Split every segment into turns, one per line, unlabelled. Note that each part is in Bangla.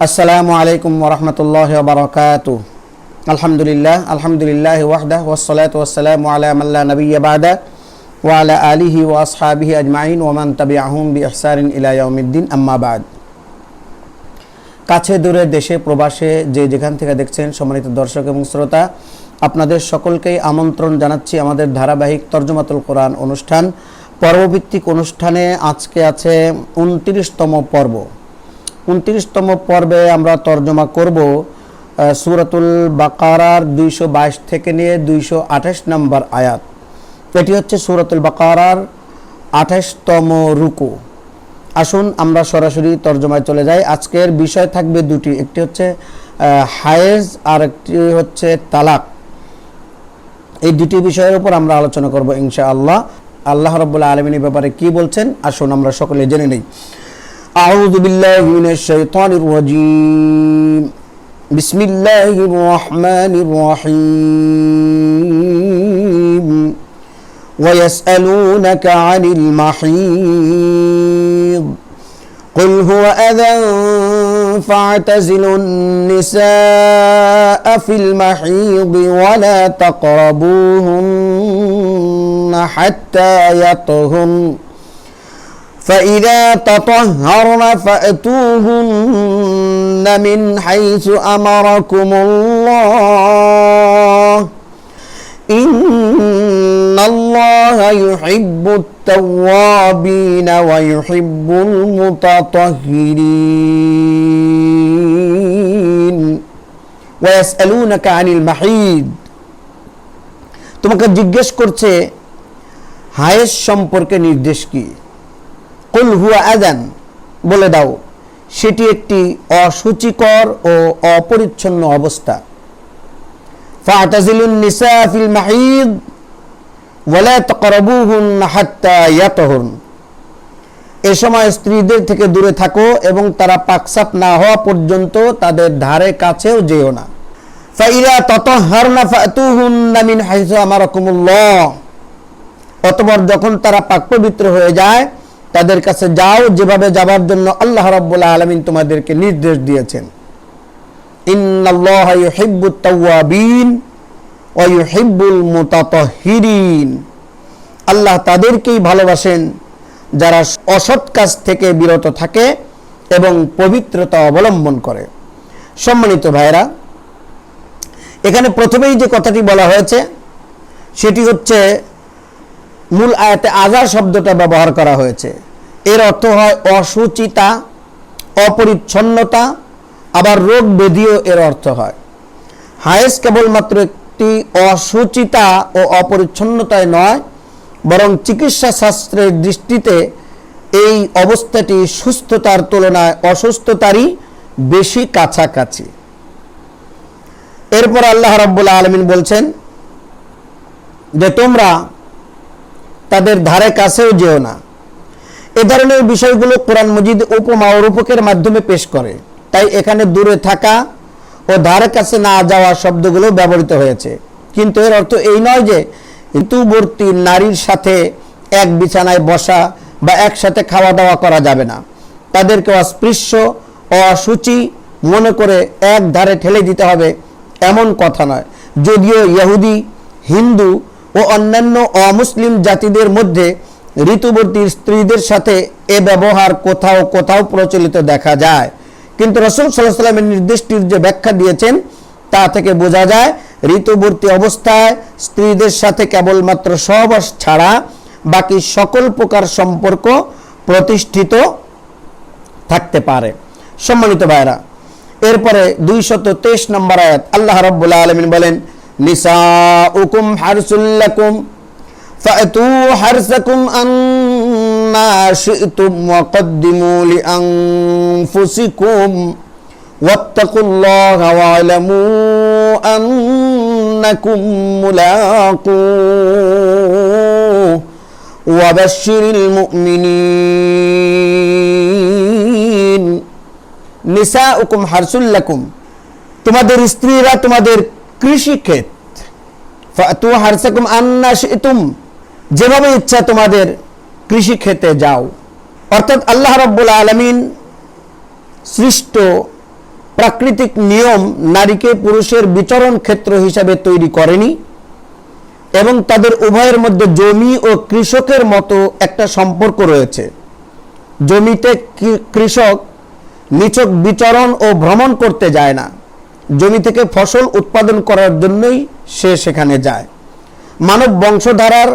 আসসালামু আলাইকুম ওরহমতুল্লাহ বারকাত আলহামদুলিল্লাহ আলহামদুলিল্লাহ ওয়াহদা ওসলাত ওসালাম আলা মাল্লা নবী বাদা ওয়ালা আলিহি ও আজমাইন ওমান তবি আহম বি ইহসারিন ইলাইউমিদ্দিন আম্মাবাদ কাছে দূরে দেশে, প্রবাসে যে যেখান থেকে দেখছেন সম্মানিত দর্শক এবং শ্রোতা, আপনাদের সকলকেই আমন্ত্রণ জানাচ্ছি আমাদের ধারাবাহিক তর্জমাতুল কোরআন অনুষ্ঠান। পর্বভিত্তিক অনুষ্ঠানে আজকে আছে উনত্রিশতম পর্ব। উনত্রিশতম পর্বে আমরা তর্জমা করব সূরাতুল বাকারার দুইশো বাইশ থেকে নিয়ে দুইশো আঠাশ নম্বর আয়াত। এটি হচ্ছে সূরাতুল বাকারার আঠাশতম রুকু। আসুন আমরা সরাসরি তর্জমায় চলে যাই। আজকের বিষয় থাকবে দুটি, একটি হচ্ছে হায়েজ আর একটি হচ্ছে তালাক। এই দুটি বিষয়ের উপর আমরা আলোচনা করব ইনশা আল্লাহ আল্লাহ রব্বুল্লাহ আলমিনের ব্যাপারে কি বলছেন? আসুন আমরা সকলে জেনে নেই। أعوذ بالله من الشيطان الرجيم. بسم الله الرحمن الرحيم. ويسألونك عن المحيض. قل هو أذى فاعتزلوا النساء في المحيض ولا تقربوهن حتى يطهرن. فإذا تطهرن فأتوهن من حيث أمركم الله إن الله يحب التوابين ويحب المتطهرين ويسألونك عن المحيض তোমাকে জিজ্ঞেস করছে হায়েস সম্পর্কে নির্দেশ কি কুল হুয়া আদান বলে দাও, সেটি একটি অসুচিকর ও অপরিচ্ছন্ন অবস্থা। ফাতাজিলুন নিসা ফিল মাহিদ ওয়ালা তাকরাবুহুন হাত্তা এ সময় স্ত্রীদের থেকে দূরে থাকো এবং তারা পাকসাপ না হওয়া পর্যন্ত তাদের ধারে কাছেও যেও না। ফাইরা তাতাহহারনা ফাতুহুন্না মিন হাইসু আমারাকুমুল্লাহ। অতঃপর যখন তারা পাক পবিত্র হয়ে যায় তাদের কাছে যাও, যেভাবে যাবার জন্য আল্লাহ রাব্বুল আলামিন তোমাদেরকে নির্দেশ দিয়েছেন। আল্লাহ তাদেরকেই ভালোবাসেন, যারা অসৎ কাজ থেকে বিরত থাকে এবং পবিত্রতা অবলম্বন করে। সম্মানিত ভাইরা এখানে প্রথমেই যে কথাটি বলা হয়েছে, সেটি হচ্ছে মূল আয়াতে আজার শব্দটা ব্যবহার করা হয়েছে। এর অর্থ হয় অসুচিতা, অপরিচ্ছন্নতা, আবার রোগ ব্যাধিও এর অর্থ হয়। হায়েস কেবলমাত্র একটি অসুচিতা ও অপরিচ্ছন্নতায় নয়, বরং চিকিৎসা শাস্ত্রের দৃষ্টিতে এই অবস্থাটি সুস্থতার তুলনায় অসুস্থতারই বেশি কাছাকাছি। এরপর আল্লাহ রাব্বুল আলমিন বলছেন যে তোমরা তাদের ধারে কাছেও যেও না। এ ধরনের বিষয়গুলো কোরআন মজিদ উপমা ও রূপকের মাধ্যমে পেশ করে। তাই এখানে দূরে থাকা ও ধারে কাছে না যাওয়া শব্দগুলো ব্যবহৃত হয়েছে। কিন্তু এর অর্থ এই নয় যে ঋতুবর্তী নারীর সাথে এক বিছানায় বসা বা একসাথে খাওয়া দাওয়া করা যাবে না। তাদেরকে অস্পৃশ্য ও মনে করে এক ধারে ঠেলে দিতে হবে, এমন কথা নয়। যদিও ইহুদি, হিন্দু ও অন্যান্য অমুসলিম জাতিদের মধ্যে ঋতুবর্তী স্ত্রীদের সাথে এ ব্যবহার কোথাও কোথাও প্রচলিত দেখা যায়। কিন্তু রসুল সাল্লাহ সাল্লামের নির্দেশটির যে ব্যাখ্যা দিয়েছেন, তা থেকে বোঝা যায়, ঋতুবর্তী অবস্থায় স্ত্রীদের সাথে কেবলমাত্র সহবাস ছাড়া বাকি সকল প্রকার সম্পর্ক প্রতিষ্ঠিত থাকতে পারে। সম্মানিত ভাইরা এরপরে দুইশত তেইশ নম্বর আয়াত, আল্লাহ রব্বুল্লাহ আলমিন বলেন নিসা উকুম হারসুল্লাকুম فأتوا حرثكم أما شئتم وقدموا لأنفسكم واتقوا الله واعلموا أنكم ملاقوه وبشر المؤمنين নিসাউকুম হারসুল লাকুম তোমাদের স্ত্রীরা তোমাদের কৃষি ক্ষেত ফাতু হারসাকুম আন্না শিতুম। যেভাবে ইচ্ছা তোমাদের কৃষি খেতে যাও। অর্থাৎ আল্লাহ রব্বুল আলমিন সৃষ্ট প্রাকৃতিক নিয়ম নারীকে পুরুষের বিচরণ ক্ষেত্র হিসাবে তৈরি করেনি এবং তাদের উভয়ের মধ্যে জমি ও কৃষকের মতো একটা সম্পর্ক রয়েছে। জমিতে কৃষক নিছক বিচরণ ও ভ্রমণ করতে যায় না। জমি থেকে ফসল উৎপাদন করার জন্যই সে সেখানে যায়। মানব বংশধারার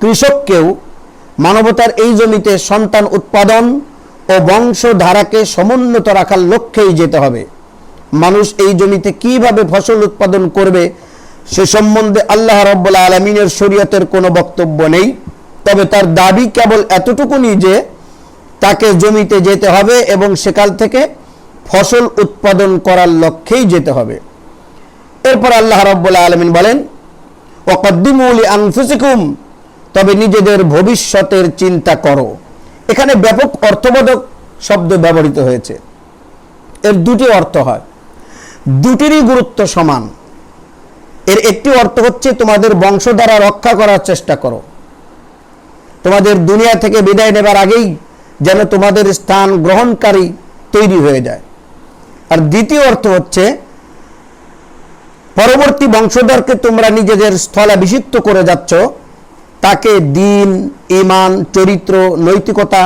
কৃষককেও মানবতার এই জমিতে সন্তান উৎপাদন ও বংশধারাকে সমুন্নত রাখার লক্ষ্যেই যেতে হবে। মানুষ এই জমিতে কীভাবে ফসল উৎপাদন করবে সে সম্বন্ধে আল্লাহ রব্বুল আলমিনের শরীয়তের কোনো বক্তব্য নেই। তবে তার দাবি কেবল এতটুকুনি যে তাকে জমিতে যেতে হবে এবং সেকাল থেকে ফসল উৎপাদন করার লক্ষ্যেই যেতে হবে। এরপর আল্লাহ রব্বুল আলমিন বলেন ওকদ্দিমুলি আংফুসিকুম তবে নিজেদের ভবিষ্যতের চিন্তা করো। এখানে ব্যাপক অর্থবোধক শব্দ ব্যবহৃত হয়েছে। এর দুটি অর্থ হয়। দুটিরই গুরুত্ব সমান। এর একটি অর্থ হচ্ছে তোমাদের বংশ দ্বারা রক্ষা করার চেষ্টা করো। তোমাদের দুনিয়া থেকে বিদায় নেবার আগেই যেন তোমাদের স্থান গ্রহণকারী তৈরি হয়ে যায়। আর দ্বিতীয় অর্থ হচ্ছে, পরবর্তী বংশধরকে তোমরা নিজেদের স্থলাভিষিক্ত করে যাচ্ছ। তাকে দিন ইমান চরিত্র, নৈতিকতা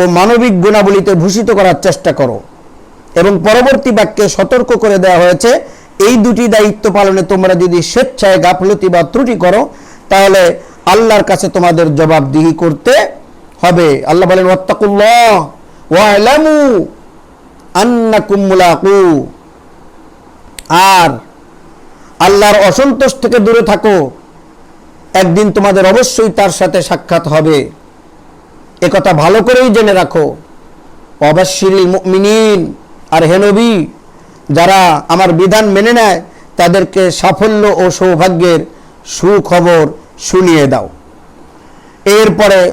ও মানবিক গুণাবলীতে ভূষিত করার চেষ্টা করো। এবং পরবর্তী বাক্যে সতর্ক করে দেওয়া হয়েছে, এই দুটি দায়িত্ব পালনে তোমরা যদি স্বেচ্ছায় গাফলতি বা ত্রুটি করো, তাহলে আল্লাহর কাছে তোমাদের জবাবদিহি করতে হবে। আল্লাহ বলেন ওয়ালামু আন্নাকুম মুলাকু। আর আল্লাহর অসন্তোষ থেকে দূরে থাকো। একদিন তোমাদের অবশ্যই তার সাথে সাক্ষাৎ হবে। একথা ভালো করেই জেনে রাখো। অবশ্যিল মুমিনিন। আর হেনবি যারা আমার বিধান মেনে নেয়, তাদেরকে সাফল্য ও সৌভাগ্যের সুখবর শুনিয়ে দাও। এরপরে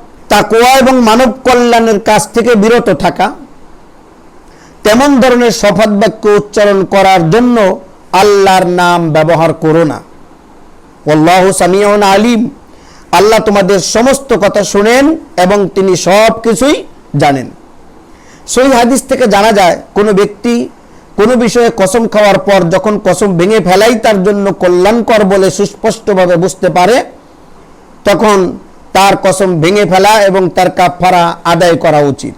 তাকোয়া এবং মানব কল্যাণের কাছ থেকে বিরত থাকা, তেমন ধরনের শপথ বাক্য উচ্চারণ করার জন্য আল্লাহর নাম ব্যবহার করো না। আল্লাহ সামিউন আলিম। আল্লাহ তোমাদের সমস্ত কথা শুনেন এবং তিনি সব কিছুই জানেন। সই হাদিস থেকে জানা যায়, কোনো ব্যক্তি কোনো বিষয়ে কসম খাওয়ার পর যখন কসম ভেঙে ফেলাই তার জন্য কল্যাণকর বলে সুস্পষ্টভাবে বুঝতে পারে, তখন তার কসম ভেঙে ফেলা এবং তার কাফারা আদায় করা উচিত।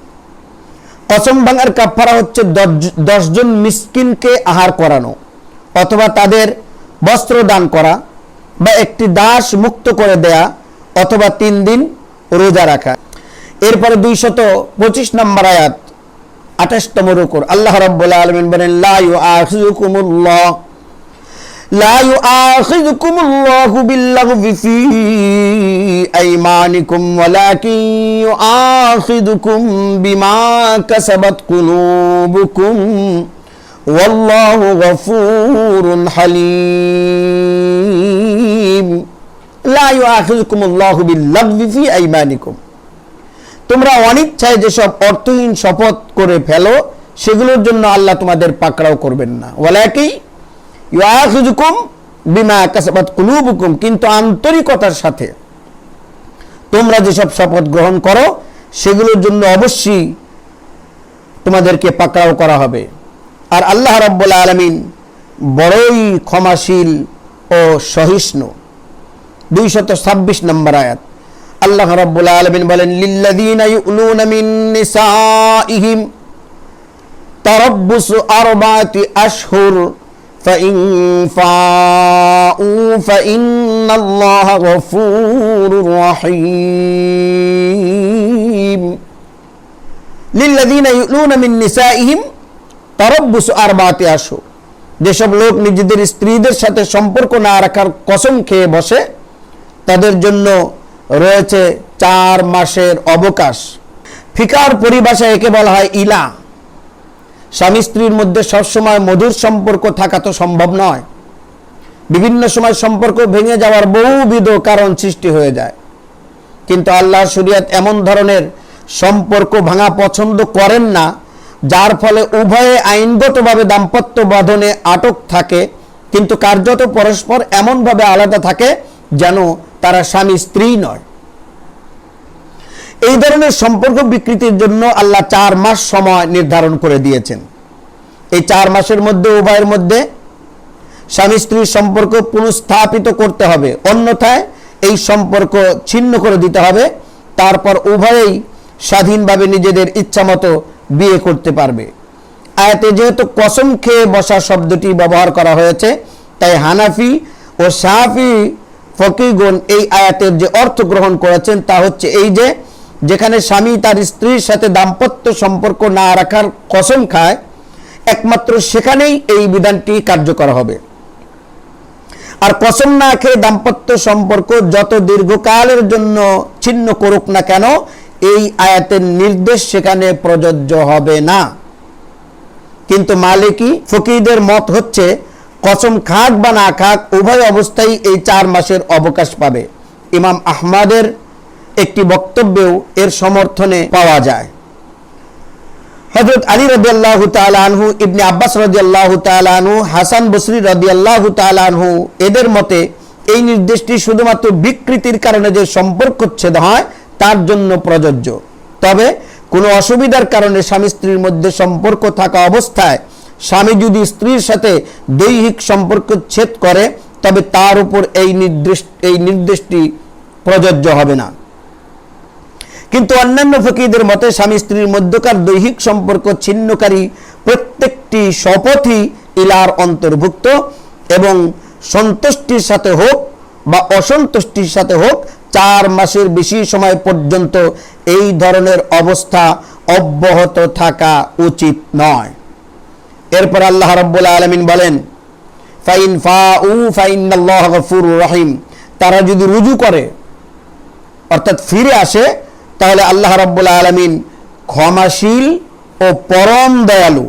কসম ভাঙার কাফারা হচ্ছে দশ- দশজন মিসকিনকে আহার করানো অথবা তাদের বস্ত্র দান করা বা একটি দাস মুক্ত করে দেয়া অথবা তিন দিন রোজা রাখা। এরপরে দুইশত পঁচিশ নম্বর আয়াত, আঠাশতম রুকুর। আল্লাহ রব্বুল আলমিন বলেন, লা ইউআখিযুকুমুল্লাহ لا يؤاخذكم الله باللغو في أيمانكم ولكن يؤاخذكم بما كسبت قلوبكم والله غفور حليم لا يؤاخذكم الله باللغو في أيمانكم তোমরা অনিচ্ছায় যেসব অর্থহীন শপথ করে ফেলো সেগুলোর জন্য আল্লাহ তোমাদের পাকড়াও করবেন না ওয়ালাকি ইয়াখুজুকুম বিমা কাসাবাত কুলুবুকুম, কিন্তু আন্তরিকতার সাথে তোমরা যেসব শপথ গ্রহণ করো, সেগুলোর জন্য অবশ্যই তোমাদেরকে পাকড়াও করা হবে। আর আল্লাহ রাব্বুল আলামিন বড়ই ক্ষমাশীল ও সহিষ্ণু। দুইশত ছাব্বিশ নম্বর আয়াত। আল্লাহ রাব্বুল আলামিন বলেন নিসাইহিম তারাব্বুসু আরবাতি আশহুর فإن فاءوا فإن الله غفور رحيم লিল্লাযীনা ইউলুনা মিন নিসাইহিম তারাব্বুসু আরবাতি আশহুর যেসব লোক নিজেদের স্ত্রীদের সাথে সম্পর্ক না রাখার কসম খেয়ে বসে তাদের জন্য রয়েছে চার মাসের অবকাশ ফিকার পরিভাষায় একে বলা হয় ইলা স্বামী স্ত্রীর মধ্যে সবসময় মধুর সম্পর্ক থাকা তো সম্ভব নয়। বিভিন্ন সময় সম্পর্ক ভেঙে যাওয়ার বহুবিধ কারণ সৃষ্টি হয়ে যায়। কিন্তু আল্লাহ শরিয়াত এমন ধরনের সম্পর্ক ভাঙা পছন্দ করেন না, যার ফলে উভয়ে আইনগতভাবে দাম্পত্য বাঁধনে আটক থাকে, কিন্তু কার্যত পরস্পর এমনভাবে আলাদা থাকে যেন তারা স্বামী স্ত্রী নয়। এই ধরনের সম্পর্ক বিকৃতির জন্য আল্লাহ চার মাস সময় নির্ধারণ করে দিয়েছেন। এই চার মাসের মধ্যে, উভয়ের মধ্যে স্বামী স্ত্রীর সম্পর্ক পুনঃস্থাপিত করতে হবে। অন্যথায় এই সম্পর্ক ছিন্ন করে দিতে হবে। তারপর উভয়েই স্বাধীনভাবে নিজেদের ইচ্ছামতো বিয়ে করতে পারবে। আয়াতে যেহেতু কসম খেয়ে বসা শব্দটি ব্যবহার করা হয়েছে, তাই হানাফি ও সাহাফি ফকিগুন এই আয়াতের যে অর্থ গ্রহণ করেছেন তা হচ্ছে এই যে যেখানে স্বামী তার স্ত্রীর সাথে দাম্পত্য সম্পর্ক না রাখার কসম খায়, একমাত্র সেখানেই এই বিধানটি কার্যকর হবে। আর কসম না খেয়ে দাম্পত্য সম্পর্ক যত দীর্ঘকালের জন্য ছিন্ন করুক না কেন, এই আয়াতের নির্দেশ সেখানে প্রযোজ্য হবে না। কিন্তু মালিকি ফকিরদের মত হচ্ছে, কসম খাক বা না খাক, উভয় অবস্থায় এই চার মাসের অবকাশ পাবে। ইমাম আহমাদের একটি বক্তব্যেও এর সমর্থনে পাওয়া যায়। হজরত আলী রদি আল্লাহ আনহু, ইবনে আব্বাস রদি আল্লাহ আনহু, হাসান বসরি রদি আল্লাহ আনহু, এদের মতে এই নির্দেশটি শুধুমাত্র বিকৃতির কারণে যে সম্পর্কচ্ছেদ হয়, তার জন্য প্রযোজ্য। তবে কোনো অসুবিধার কারণে স্বামী স্ত্রীর মধ্যে সম্পর্ক থাকা অবস্থায় স্বামী যদি স্ত্রীর সাথে দৈহিক সম্পর্ক ছেদ করে, তবে তার উপর এই নির্দেশ, এই নির্দেশটি প্রযোজ্য হবে না। কিন্তু অন্যান্য ফকিরদের মতে স্বামী স্ত্রীর মধ্যকার দৈহিক সম্পর্ক ছিন্নকারী প্রত্যেকটি শপথই ইলার অন্তর্ভুক্ত এবং সন্তুষ্টির সাথে হোক বা অসন্তুষ্টির সাথে হোক চার মাসের বেশি সময় পর্যন্ত এই ধরনের অবস্থা অব্যাহত থাকা উচিত নয়। এরপর আল্লাহ রব্বুল আলমিন বলেন, ফাইন ফা উ ফাইন রহিম। তারা যদি রুজু করে, অর্থাৎ ফিরে আসে তাহলে আল্লাহ রব্বুল আলমিন ক্ষমাশীল ও পরম দয়ালু।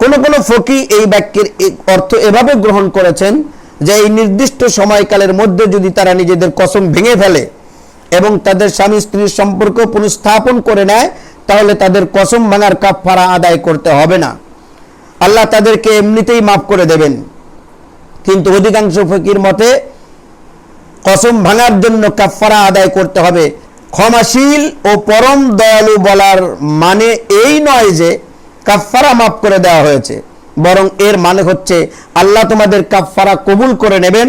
কোন কোন ফকি এই বাক্যের অর্থ এভাবে গ্রহণ করেছেন যে এই নির্দিষ্ট সময়কালের মধ্যে যদি তারা নিজেদের কসম ভেঙে ফেলে এবং তাদের স্বামী স্ত্রীর সম্পর্ক পুনঃস্থাপন করে নেয়, তাহলে তাদের কসম ভাঙার কাপড়া আদায় করতে হবে না। আল্লাহ তাদেরকে এমনিতেই মাফ করে দেবেন। কিন্তু অধিকাংশ ফকির মতে কসম ভাঙার জন্য কাফারা আদায় করতে হবে। ক্ষমাশীল ও পরম দয়ালু বলার মানে এই নয় যে কাফারা মাফ করে দেওয়া হয়েছে, বরং এর মানে হচ্ছে আল্লাহ তোমাদের কাফারা কবুল করে নেবেন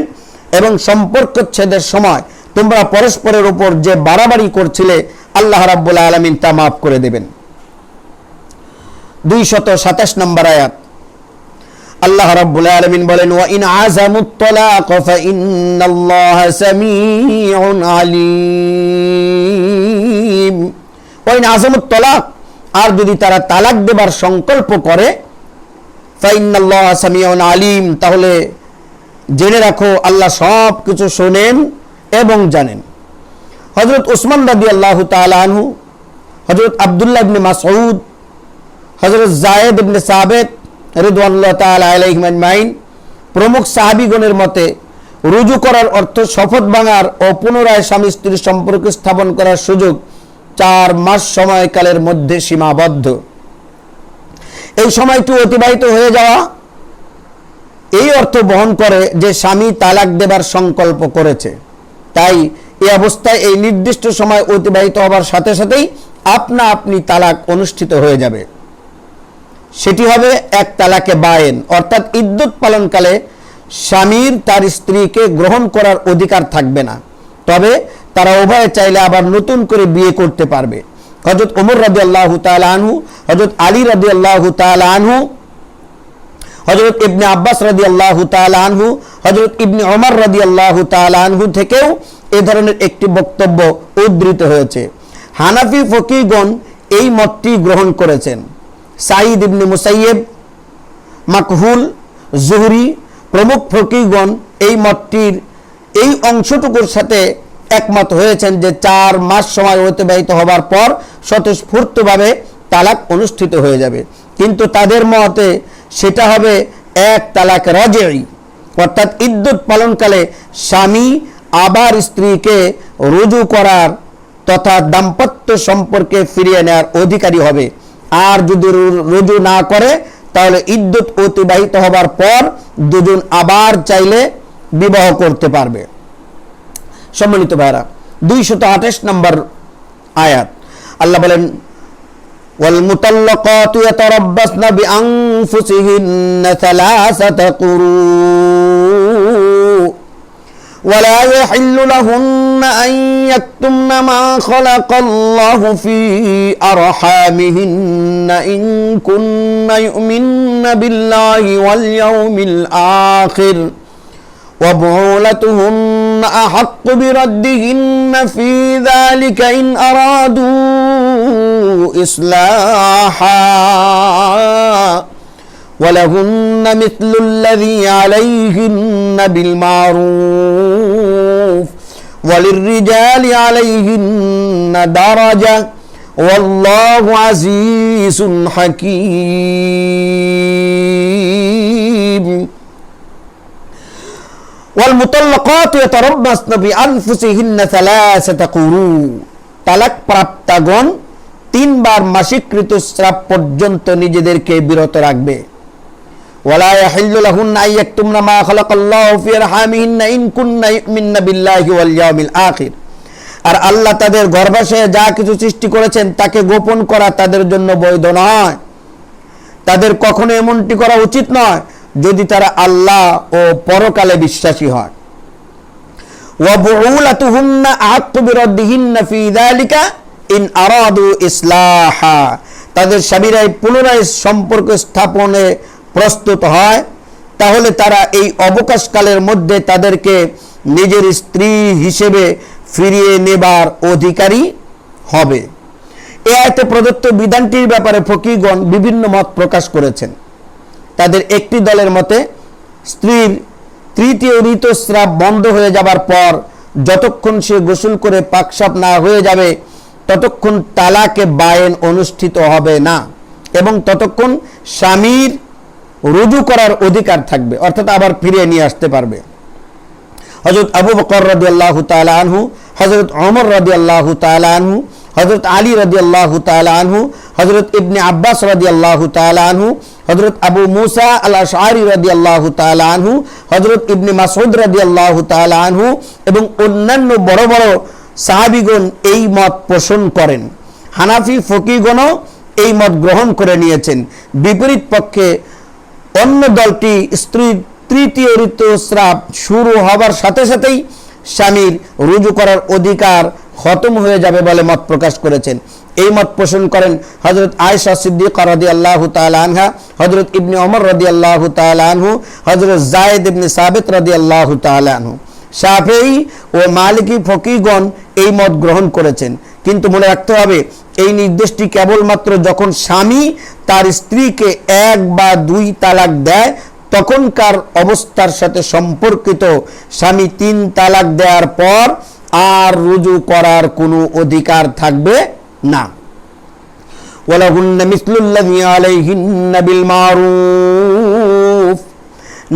এবং সম্পর্ক ছেদের সময় তোমরা পরস্পরের উপর যে বাড়াবাড়ি করছিলে, আল্লাহ রাব্বুল আলমিন তা মাফ করে দেবেন। দুই শত সাতাশ নম্বর আয়াত। আল্লাহ রাব্বুল আলামিন বলেন, ওয়া ইন আযামুত তালাক ফা ইন্নাল্লাহা সামিউন আলিম। ওয়া ইন আযামুত তালাক, আর যদি তারা তালাক দেবার সংকল্প করে ফা ইন্নাল্লাহা সামিউন আলিম, তাহলে জেনে রাখো, আল্লাহ সব কিছু শোনেন এবং জানেন। হযরত ওসমান রাদিয়াল্লাহু তাআলা আনহু, হযরত আব্দুল্লাহ ইবনে মাসউদ, হযরত জায়েদ ইবনে সাবেত রিদওয়ানুল্লাহ তাআলা আলাইহিম আজমাইন। প্রমুখ সাহাবীগণের মতে, রুজু করার অর্থ শপথ ভাঙার ও পুনরায় স্বামী স্ত্রীর সম্পর্ক স্থাপন করার সুযোগ চার মাস সময়কালের মধ্যে সীমাবদ্ধ। এই সময়টি অতিবাহিত হয়ে যাওয়া, এই অর্থ বহন করে যে স্বামী তালাক দেবার সংকল্প করেছে। তাই এই অবস্থায় এই নির্দিষ্ট সময় অতিবাহিত হবার সাথে সাথেই আপনা আপনি তালাক অনুষ্ঠিত হয়ে যাবে। সেটি হবে এক তালাকে বায়েন। অর্থাৎ ইদ্যুৎ পালনকালে স্বামীর তার স্ত্রীকে গ্রহণ করার অধিকার থাকবে না। তবে তারা উভয়ে চাইলে আবার নতুন করে বিয়ে করতে পারবে। হজরত ওমর রাজি আল্লাহ আনহু হজরত আলী রাজি আল্লাহ আনহু হজরত ইবনে আব্বাস রাজি আল্লাহ আনহু হজরত ইবনে ওমর রাজি আল্লাহ আনহু থেকেও এ ধরনের একটি বক্তব্য উদ্ধৃত হয়েছে। হানাফি ফকিগণ এই মতটি গ্রহণ করেছেন। সাইদ ইবনে মুসাইয়েব মাকহুল, জুহরি, প্রমুখ ফকিগণ এই মতটির এই অংশটুকুর সাথে একমত হয়েছেন যে চার মাস সময় অতিবাহিত হবার পর স্বতঃস্ফূর্তভাবে তালাক অনুষ্ঠিত হয়ে যাবে। কিন্তু তাদের মতে সেটা হবে এক তালাক রজেই, অর্থাৎ ইদ্যুৎ পালনকালে স্বামী আবার স্ত্রীকে রুজু করার তথা দাম্পত্য সম্পর্কে ফিরিয়ে নেওয়ার অধিকারী হবে। আর যদি রু- রুজু না করে তাহলে ইদ্যুৎ অতিবাহিত হবার পর দুজন আবার চাইলে বিবাহ করতে পারবে সম্মানিত ভাইরা দুইশত আঠাশ নম্বর আয়াত আল্লাহ বলেন والمطلقات يتربصن بأنفسهن ثلاثة قروء ولا يحل لهن أن يكتمن ما خلق الله في أرحامهن إن كن يؤمن بالله واليوم الآخر وبعولتهن أحق بردهن في ذلك إن أرادوا إصلاحا ولهن مثل الذي عليهن بالمعروف وللرجال عليهن درجة والله عزيز حكيم والمطلقات يتربصن بأنفسهن ثلاثة قروء তালাক প্রাপ্তাগণ তিনবার মাসিক ঋতুস্রাব পর্যন্ত নিজেদেরকে বিরত রাখবে ولا يحل لهن أن يكتمن ما خلق الله في أرحامهن إن كن يؤمن بالله واليوم الآخر আর আল্লাহ তাদের গর্ভাশয়ে যা কিছু সৃষ্টি করেছেন তাকে গোপন করা তাদের জন্য বৈধ নয় তাদের কখনো এমনটি করা উচিত নয় যদি তারা আল্লাহ ও পরকালে বিশ্বাসী হয় وبعولتهن أحق بردهن في ذلك إن أرادوا إصلاحا তাদের স্বামীরাই পুনরায় সম্পর্ক স্থাপনে প্রস্তুত হয়, তাহলে তারা এই অবকাশকালের মধ্যে তাদেরকে নিজের স্ত্রী হিসেবে ফিরিয়ে নেবার অধিকারী হবে। এ আয়তে প্রদত্ত বিধানটির ব্যাপারে ফকিগণ বিভিন্ন মত প্রকাশ করেছেন। তাদের একটি দলের মতে, স্ত্রীর তৃতীয় ঋতুস্রাব বন্ধ হয়ে যাবার পর যতক্ষণ সে গোসল করে পাকসাপ না হয়ে যাবে, ততক্ষণ তালাকে বায়েন অনুষ্ঠিত হবে না এবং ততক্ষণ স্বামীর রুজু করার অধিকার থাকবে, অর্থাৎ আবার ফিরিয়ে নিয়ে আসতে পারবে। হজরত আবু বকর রদি আল্লাহ আনহু হজরত অমর রদি আল্লাহ আনহু হজরত আলী রদি আল্লাহ আনহু হজরত ইবনে আব্বাস রদি আল্লাহ আনহু হজরত আবু মুসা আল আশারি রদি আল্লাহ আনহু হজরত ইবনে মাসুদ রদি আল্লাহ আনহু এবং অন্যান্য বড় বড় সাহাবিগণ এই মত পোষণ করেন। হানাফি ফকিগণও এই মত গ্রহণ করে নিয়েছেন। বিপরীত পক্ষে অন্য দলটি স্ত্রীর তৃতীয় ঋতুস্রাব শুরু হবার সাথে সাথেই স্বামীর রুজু করার অধিকার খতম হয়ে যাবে বলে মত প্রকাশ করেছেন। এই মত পোষণ করেন হজরত আয়সা সিদ্দিক রদি আল্লাহ আনহা হজরত ইবনে অমর রদি আল্লাহ আনহু হজরত জায়েদ ইবনে সাবেত রদি আল্লাহ আনহু। সাফেই ও মালিকি ফকিগণ এই মত গ্রহণ করেছেন। কিন্তু মনে রাখতে হবে এই নির্দেশটি কেবলমাত্র যখন স্বামী তার স্ত্রীকে এক বা দুই তালাক দেয়, তখনকার অবস্থার সাথে সম্পর্কিত স্বামী তিন তালাক দেওয়ার পর আর রুজু করার কোনো অধিকার থাকবে না।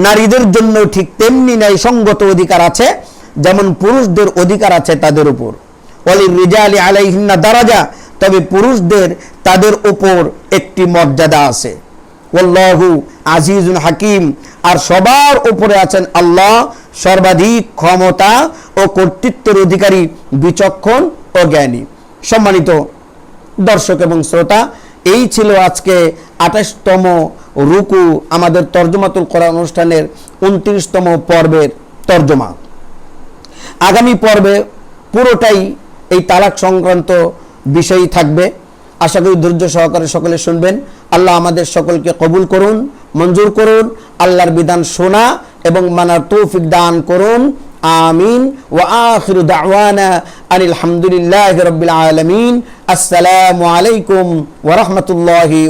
নারীদের জন্য ঠিক তেমনি নাই সঙ্গত অধিকার আছে, যেমন পুরুষদের অধিকার আছে তাদের উপর। অলির রিজা আলী আলাইহিন্না দারাজা তবে পুরুষদের তাদের উপর একটি মর্যাদা আছে। ওল্লাহু আজিজুল হাকিম। আর সবার উপরে আছেন আল্লাহ, সর্বাধিক ক্ষমতা ও কর্তৃত্বের অধিকারী, বিচক্ষণ ও জ্ঞানী। সম্মানিত দর্শক এবং শ্রোতা, এই ছিল আজকে আঠাশতম রুকু আমাদের তর্জমাতুল করা অনুষ্ঠানের উনত্রিশতম পর্বের তর্জমা। আগামী পর্বে পুরোটাই এই তালাক সংক্রান্ত বিষয়ই থাকবে। আশা করি ধৈর্য সহকারে সকলে শুনবেন। আল্লাহ আমাদের সকলকে কবুল করুন, মঞ্জুর করুন, আল্লাহর বিধান শোনা এবং মানার তৌফিক দান করুন। আমিন। ওয়া আখিরু দাওয়ানা আনিল হামদুলিল্লাহি আসসালামু আলাইকুম ওয়া রাহমাতুল্লাহি